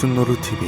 순노루 TV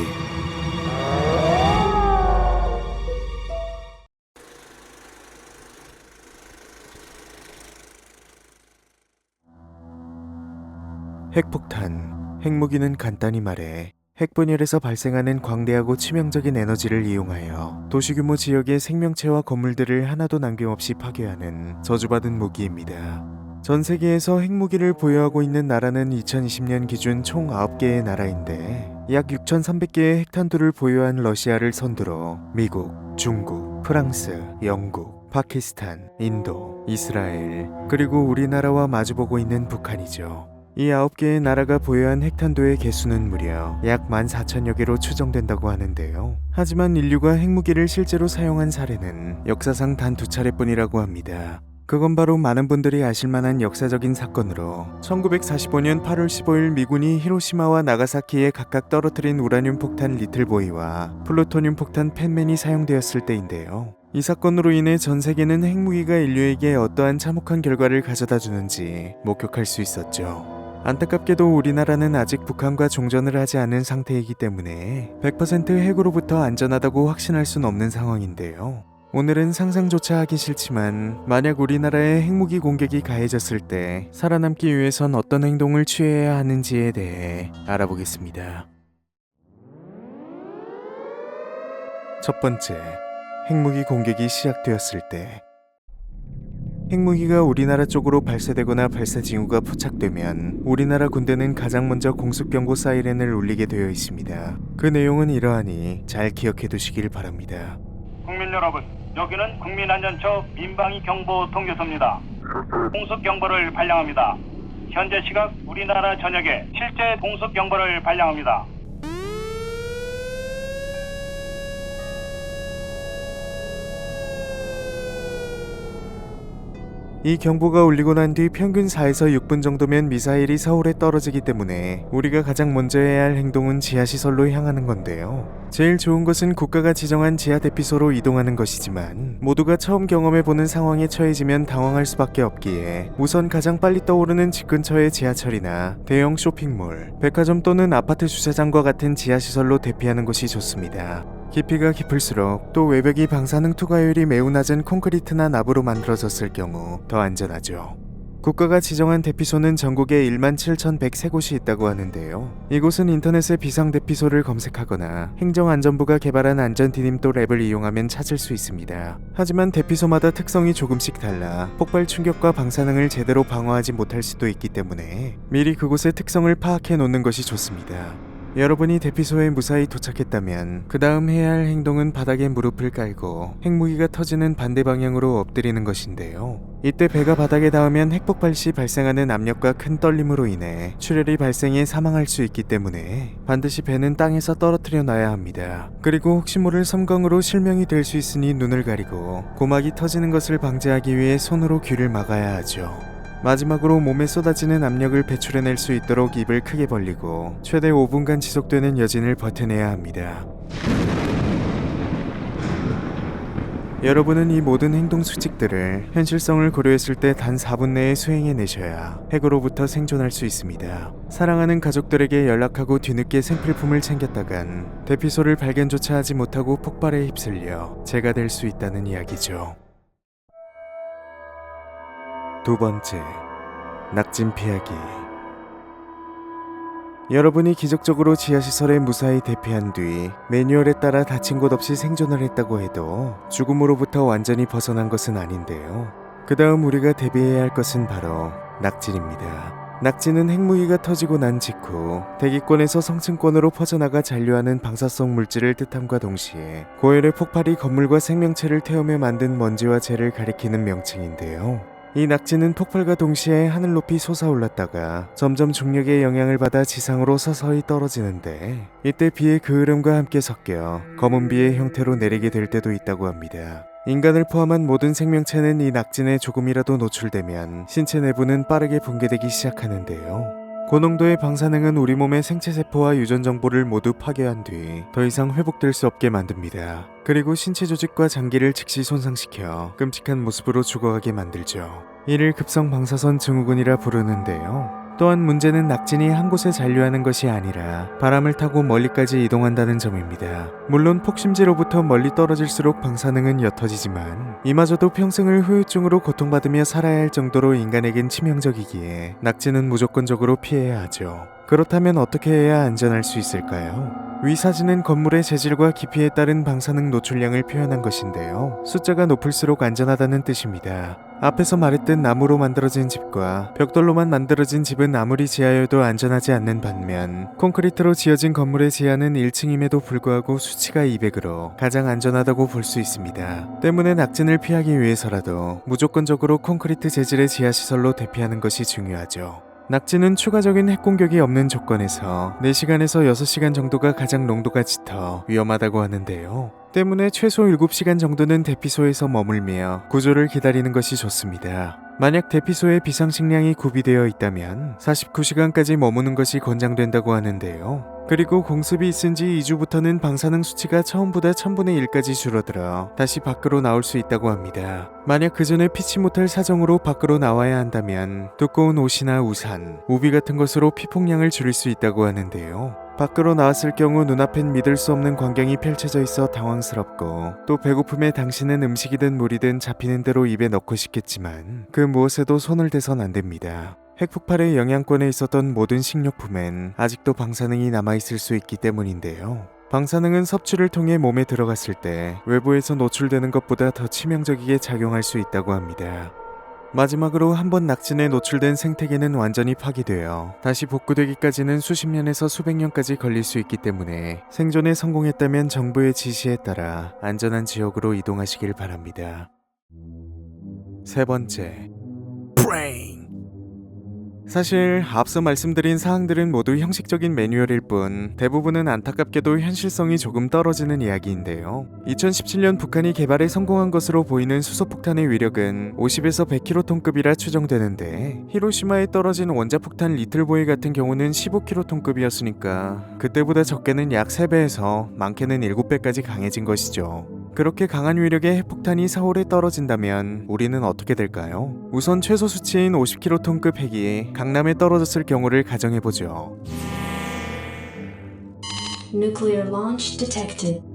핵폭탄, 핵무기는 간단히 말해 핵분열에서 발생하는 광대하고 치명적인 에너지를 이용하여 도시 규모 지역의 생명체와 건물들을 하나도 남김없이 파괴하는 저주받은 무기입니다. 전 세계에서 핵무기를 보유하고 있는 나라는 2020년 기준 총 9개의 나라인데 약 6,300개의 핵탄두를 보유한 러시아를 선두로 미국, 중국, 프랑스, 영국, 파키스탄, 인도, 이스라엘, 그리고 우리나라와 마주보고 있는 북한이죠. 이 아홉 개의 나라가 보유한 핵탄두의 개수는 무려 약 14,000여 개로 추정된다고 하는데요. 하지만 인류가 핵무기를 실제로 사용한 사례는 역사상 단 두 차례뿐이라고 합니다. 그건 바로 많은 분들이 아실 만한 역사적인 사건으로 1945년 8월 15일 미군이 히로시마와 나가사키에 각각 떨어뜨린 우라늄 폭탄 리틀보이와 플루토늄 폭탄 펜맨이 사용되었을 때인데요. 이 사건으로 인해 전 세계는 핵무기가 인류에게 어떠한 참혹한 결과를 가져다 주는지 목격할 수 있었죠. 안타깝게도 우리나라는 아직 북한과 종전을 하지 않은 상태이기 때문에 100% 핵으로부터 안전하다고 확신할 순 없는 상황인데요. 오늘은 상상조차 하기 싫지만 만약 우리나라의 핵무기 공격이 가해졌을 때 살아남기 위해선 어떤 행동을 취해야 하는지에 대해 알아보겠습니다. 첫 번째, 핵무기 공격이 시작되었을 때 핵무기가 우리나라 쪽으로 발사되거나 발사 징후가 포착되면 우리나라 군대는 가장 먼저 공습경보 사이렌을 울리게 되어 있습니다. 그 내용은 이러하니 잘 기억해 두시길 바랍니다. 국민 여러분, 여기는 국민안전처 민방위 경보 통교소입니다. 공습 경보를 발령합니다. 현재 시각 우리나라 전역에 실제 공습 경보를 발령합니다. 이 경보가 울리고 난 뒤 평균 4에서 6분 정도면 미사일이 서울에 떨어지기 때문에 우리가 가장 먼저 해야 할 행동은 지하시설로 향하는 건데요. 제일 좋은 것은 국가가 지정한 지하 대피소로 이동하는 것이지만 모두가 처음 경험해보는 상황에 처해지면 당황할 수밖에 없기에 우선 가장 빨리 떠오르는 집 근처의 지하철이나 대형 쇼핑몰, 백화점 또는 아파트 주차장과 같은 지하시설로 대피하는 것이 좋습니다. 깊이가 깊을수록 또 외벽이 방사능 투과율이 매우 낮은 콘크리트나 나무로 만들어졌을 경우 더 안전하죠. 국가가 지정한 대피소는 전국에 1만 7,103곳이 있다고 하는데요. 이곳은 인터넷에 비상 대피소를 검색하거나 행정안전부가 개발한 안전디딤돌 앱을 이용하면 찾을 수 있습니다. 하지만 대피소마다 특성이 조금씩 달라 폭발 충격과 방사능을 제대로 방어하지 못할 수도 있기 때문에 미리 그곳의 특성을 파악해 놓는 것이 좋습니다. 여러분이 대피소에 무사히 도착했다면 그 다음 해야 할 행동은 바닥에 무릎을 깔고 핵무기가 터지는 반대 방향으로 엎드리는 것인데요. 이때 배가 바닥에 닿으면 핵폭발 시 발생하는 압력과 큰 떨림으로 인해 출혈이 발생해 사망할 수 있기 때문에 반드시 배는 땅에서 떨어뜨려 놔야 합니다. 그리고 혹시 모를 섬광으로 실명이 될 수 있으니 눈을 가리고 고막이 터지는 것을 방지하기 위해 손으로 귀를 막아야 하죠. 마지막으로 몸에 쏟아지는 압력을 배출해낼 수 있도록 입을 크게 벌리고 최대 5분간 지속되는 여진을 버텨내야 합니다. 여러분은 이 모든 행동 수칙들을 현실성을 고려했을 때 단 4분 내에 수행해내셔야 핵으로부터 생존할 수 있습니다. 사랑하는 가족들에게 연락하고 뒤늦게 생필품을 챙겼다간 대피소를 발견조차 하지 못하고 폭발에 휩쓸려 제가 될 수 있다는 이야기죠. 두 번째, 낙진 피하기. 여러분이 기적적으로 지하시설에 무사히 대피한 뒤 매뉴얼에 따라 다친 곳 없이 생존을 했다고 해도 죽음으로부터 완전히 벗어난 것은 아닌데요. 그 다음 우리가 대비해야 할 것은 바로 낙진입니다. 낙진은 핵무기가 터지고 난 직후 대기권에서 성층권으로 퍼져나가 잔류하는 방사성 물질을 뜻함과 동시에 고열의 폭발이 건물과 생명체를 태우며 만든 먼지와 재를 가리키는 명칭인데요. 이 낙지는 폭발과 동시에 하늘 높이 솟아올랐다가 점점 중력의 영향을 받아 지상으로 서서히 떨어지는데 이때 비의 그 흐름과 함께 섞여 검은 비의 형태로 내리게 될 때도 있다고 합니다. 인간을 포함한 모든 생명체는 이 낙진에 조금이라도 노출되면 신체 내부는 빠르게 붕괴되기 시작하는데요. 고농도의 방사능은 우리 몸의 생체 세포와 유전 정보를 모두 파괴한 뒤 더 이상 회복될 수 없게 만듭니다. 그리고 신체 조직과 장기를 즉시 손상시켜 끔찍한 모습으로 죽어가게 만들죠. 이를 급성 방사선 증후군이라 부르는데요. 또한 문제는 낙진이 한 곳에 잔류하는 것이 아니라 바람을 타고 멀리까지 이동한다는 점입니다. 물론 폭심지로부터 멀리 떨어질수록 방사능은 옅어지지만 이마저도 평생을 후유증으로 고통받으며 살아야 할 정도로 인간에겐 치명적이기에 낙지는 무조건적으로 피해야 하죠. 그렇다면 어떻게 해야 안전할 수 있을까요? 위 사진은 건물의 재질과 깊이에 따른 방사능 노출량을 표현한 것인데요. 숫자가 높을수록 안전하다는 뜻입니다. 앞에서 말했듯 나무로 만들어진 집과 벽돌로만 만들어진 집은 아무리 지하여도 안전하지 않는 반면 콘크리트로 지어진 건물의 지하는 1층임에도 불구하고 수치가 200으로 가장 안전하다고 볼 수 있습니다. 때문에 낙진을 피하기 위해서라도 무조건적으로 콘크리트 재질의 지하 시설로 대피하는 것이 중요하죠. 낙지는 추가적인 핵 공격이 없는 조건에서 4시간에서 6시간 정도가 가장 농도가 짙어 위험하다고 하는데요. 때문에 최소 7시간 정도는 대피소에서 머물며 구조를 기다리는 것이 좋습니다. 만약 대피소에 비상식량이 구비되어 있다면 49시간까지 머무는 것이 권장된다고 하는데요. 그리고 공습이 있은 지 2주부터는 방사능 수치가 처음보다 1000분의 1까지 줄어들어 다시 밖으로 나올 수 있다고 합니다. 만약 그 전에 피치 못할 사정으로 밖으로 나와야 한다면 두꺼운 옷이나 우산, 우비 같은 것으로 피폭량을 줄일 수 있다고 하는데요. 밖으로 나왔을 경우 눈앞엔 믿을 수 없는 광경이 펼쳐져 있어 당황스럽고 또 배고픔에 당신은 음식이든 물이든 잡히는 대로 입에 넣고 싶겠지만 그 무엇에도 손을 대선 안 됩니다. 핵폭발의 영향권에 있었던 모든 식료품엔 아직도 방사능이 남아있을 수 있기 때문인데요. 방사능은 섭취를 통해 몸에 들어갔을 때 외부에서 노출되는 것보다 더 치명적이게 작용할 수 있다고 합니다. 마지막으로 한 번 낙진에 노출된 생태계는 완전히 파괴되어 다시 복구되기까지는 수십 년에서 수백 년까지 걸릴 수 있기 때문에 생존에 성공했다면 정부의 지시에 따라 안전한 지역으로 이동하시길 바랍니다. 세 번째, 브레인. 사실 앞서 말씀드린 사항들은 모두 형식적인 매뉴얼일 뿐 대부분은 안타깝게도 현실성이 조금 떨어지는 이야기인데요. 2017년 북한이 개발에 성공한 것으로 보이는 수소폭탄의 위력은 50에서 100킬로톤급이라 추정되는데 히로시마에 떨어진 원자폭탄 리틀보이 같은 경우는 15킬로톤급이었으니까 그때보다 적게는 약 3배에서 많게는 7배까지 강해진 것이죠. 그렇게 강한 위력의 핵폭탄이 서울에 떨어진다면 우리는 어떻게 될까요? 우선 최소 수치인 50킬로톤급 핵이 강남에 떨어졌을 경우를 가정해보죠. Nuclear launch detected.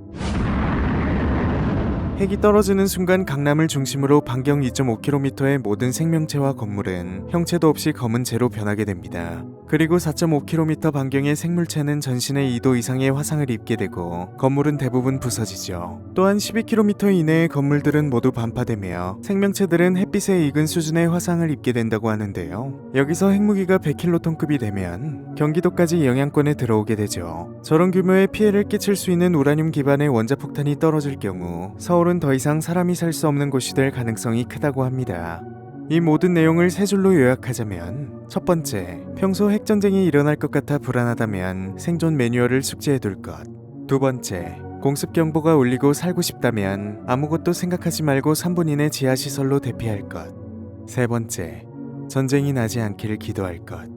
핵이 떨어지는 순간 강남을 중심으로 반경 2.5km의 모든 생명체와 건물은 형체도 없이 검은 재로 변하게 됩니다. 그리고 4.5km 반경의 생물체는 전신에 2도 이상의 화상을 입게 되고 건물은 대부분 부서지죠. 또한 12km 이내의 건물들은 모두 반파되며 생명체들은 햇빛에 익은 수준의 화상을 입게 된다고 하는데요. 여기서 핵무기가 100킬로톤급이 되면 경기도까지 영향권에 들어오게 되죠. 저런 규모의 피해를 끼칠 수 있는 우라늄 기반의 원자폭탄이 떨어질 경우 서울은 더 이상 사람이 살 수 없는 곳이 될 가능성이 크다고 합니다. 이 모든 내용을 세 줄로 요약하자면 첫 번째, 평소 핵전쟁이 일어날 것 같아 불안하다면 생존 매뉴얼을 숙지해 둘 것. 두 번째, 공습 경보가 울리고 살고 싶다면 아무것도 생각하지 말고 3분 이내 지하 시설로 대피할 것. 세 번째, 전쟁이 나지 않기를 기도할 것.